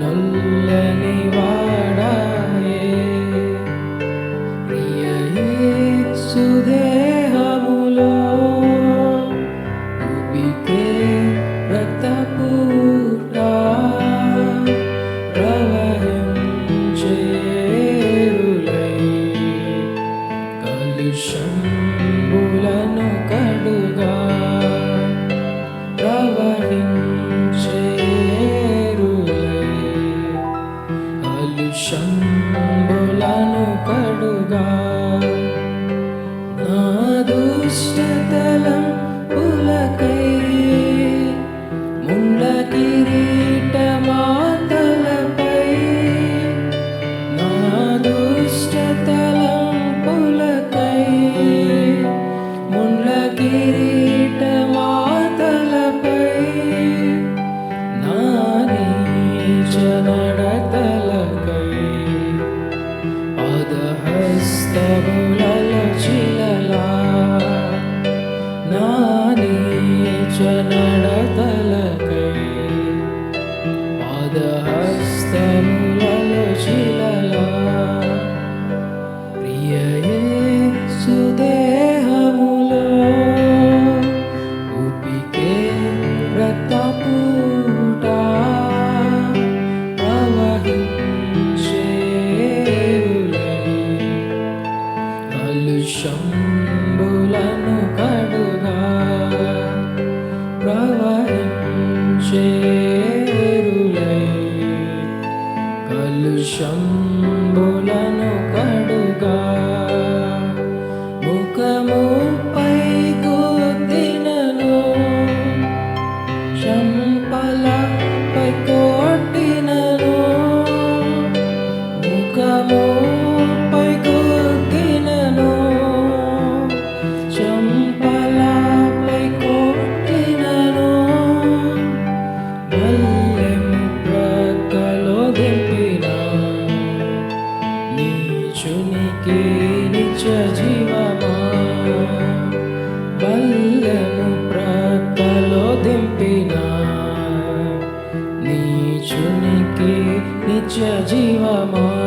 నల్లని कृष्णतलं पुलकै मुण्डकिरीटमातलपै। नादुष्टतलं पुलकै मुण्डकिरीटमातलपै। नानीचरणतलकै ष्टुष्ट పాదహస్తములలో శిలలా ప్రియయే సుదేహములో ఉపికే రక్తపూట కలుషంబులను కడుగా ప్రవహించే నీకే నిత్య జీవమా? బల్లను ప్రాప్తలో దింపినా? నీచునికే నిత్య జీవమా?